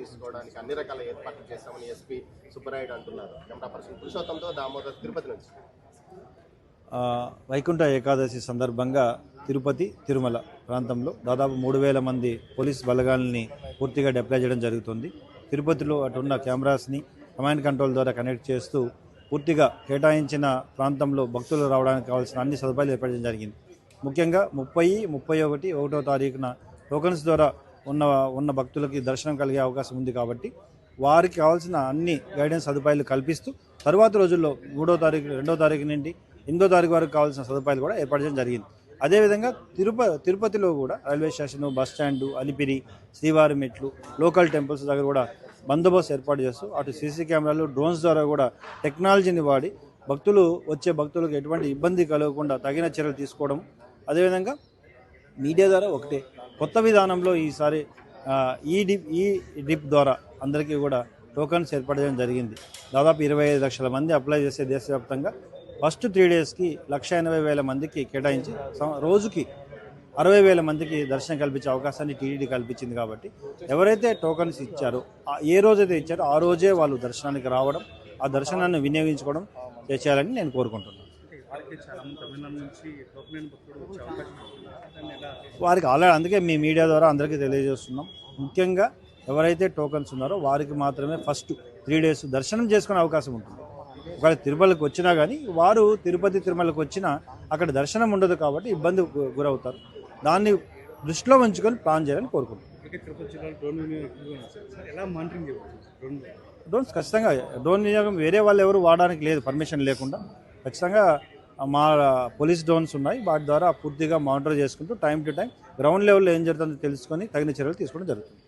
తీసుకోవడానికి అన్ని రకాల ఏర్పాట్లు చేస్తామని ఎస్పీ సుబ్బరాయుడు అంటున్నారు. కెమెరా పర్సన్ పురుషోత్తంతో దామోదర్ తిరుపతి నుంచి. వైకుంఠ ఏకాదశి సందర్భంగా తిరుపతి తిరుమల ప్రాంతంలో దాదాపు మూడు వేల మంది పోలీస్ బలగాల్ని పూర్తిగా డిప్లై చేయడం జరుగుతుంది. తిరుపతిలో అటున్న కెమెరాస్ని కమాండ్ కంట్రోల్ ద్వారా కనెక్ట్ చేస్తూ పూర్తిగా కేటాయించిన ప్రాంతంలో భక్తులు రావడానికి కావాల్సిన అన్ని సదుపాయాలు ఏర్పడడం జరిగింది. ముఖ్యంగా ముప్పై ముప్పై ఒకటి ఒకటో తారీఖున టోకన్స్ ద్వారా ఉన్న ఉన్న భక్తులకి దర్శనం కలిగే అవకాశం ఉంది కాబట్టి వారికి కావాల్సిన అన్ని గైడెన్స్ సదుపాయాలు కల్పిస్తూ తరువాత రోజుల్లో మూడో తారీఖు రెండో తారీఖు నుండి ఎనిమిదో తారీఖు వరకు కావాల్సిన సదుపాయాలు కూడా ఏర్పాటు చేయడం జరిగింది. అదేవిధంగా తిరుప తిరుపతిలో కూడా railway station bus stand Alipiri శ్రీవారి మెట్లు లోకల్ టెంపుల్స్ దగ్గర కూడా బందోబస్తు ఏర్పాటు చేస్తూ అటు సీసీ కెమెరాలు డ్రోన్స్ ద్వారా కూడా టెక్నాలజీని వాడి భక్తులు వచ్చే భక్తులకు ఎటువంటి ఇబ్బంది కలగకుండా తగిన చర్యలు తీసుకోవడం. అదేవిధంగా మీడియా ద్వారా ఒకటే కొత్త విధానంలో ఈసారి ఈ డిప్ ఈ డిప్ ద్వారా అందరికీ కూడా టోకన్స్ ఏర్పడడం చేయడం జరిగింది. దాదాపు ఇరవై ఐదు లక్షల మంది అప్లై చేసే దేశవ్యాప్తంగా ఫస్ట్ త్రీ డేస్కి లక్ష ఎనభై వేల మందికి కేటాయించి రోజుకి అరవై వేల మందికి దర్శనం కల్పించే అవకాశాన్ని టీడీడీ కల్పించింది కాబట్టి ఎవరైతే టోకన్స్ ఇచ్చారో ఏ రోజైతే ఇచ్చారో ఆ రోజే వాళ్ళు దర్శనానికి రావడం ఆ దర్శనాన్ని వినియోగించుకోవడం చేయాలని నేను కోరుకుంటున్నాను. వారికి చాలా మంది తమిళనాడు నుంచి టోకన్ భక్తుడు వచ్చే అవకాశం ఉంటుంది. దాన్ని ఎలా వారికి ఆల్రెడీ అందుకే మీ మీడియా ద్వారా అందరికీ తెలియజేస్తున్నాం. ముఖ్యంగా ఎవరైతే టోకన్స్ ఉన్నారో వారికి మాత్రమే ఫస్ట్ త్రీ డేస్ దర్శనం చేసుకునే అవకాశం ఉంటుంది. ఒకవేళ తిరుమలకి వచ్చినా కానీ వారు తిరుపతి తిరుమలకి వచ్చినా అక్కడ దర్శనం ఉండదు కాబట్టి ఇబ్బంది గురవుతారు. దాన్ని దృష్టిలో ఉంచుకొని ప్లాన్ చేయాలని కోరుకుంటున్నాం. ఇప్పటికే తిరుపతి జిల్లాలో డ్రోన్ వినియోగం ఎక్కువగా ఉంది. సార్. సార్ ఎలా మానిటరింగ్ చేయవచ్చు డ్రోన్ డ్రోన్స్ ఖచ్చితంగా డ్రోన్ వినియోగం వేరే వాళ్ళు ఎవరు వాడడానికి లేదు పర్మిషన్ లేకుండా. ఖచ్చితంగా మా పోలీస్ డ్రోన్స్ ఉన్నాయి. వాటి ద్వారా పూర్తిగా మానిటర్ చేసుకుంటూ టైం టు టైం గ్రౌండ్ లెవెల్లో ఏం జరుగుతుందో తెలుసుకొని తగిన చర్యలు తీసుకోవడం జరుగుతుంది.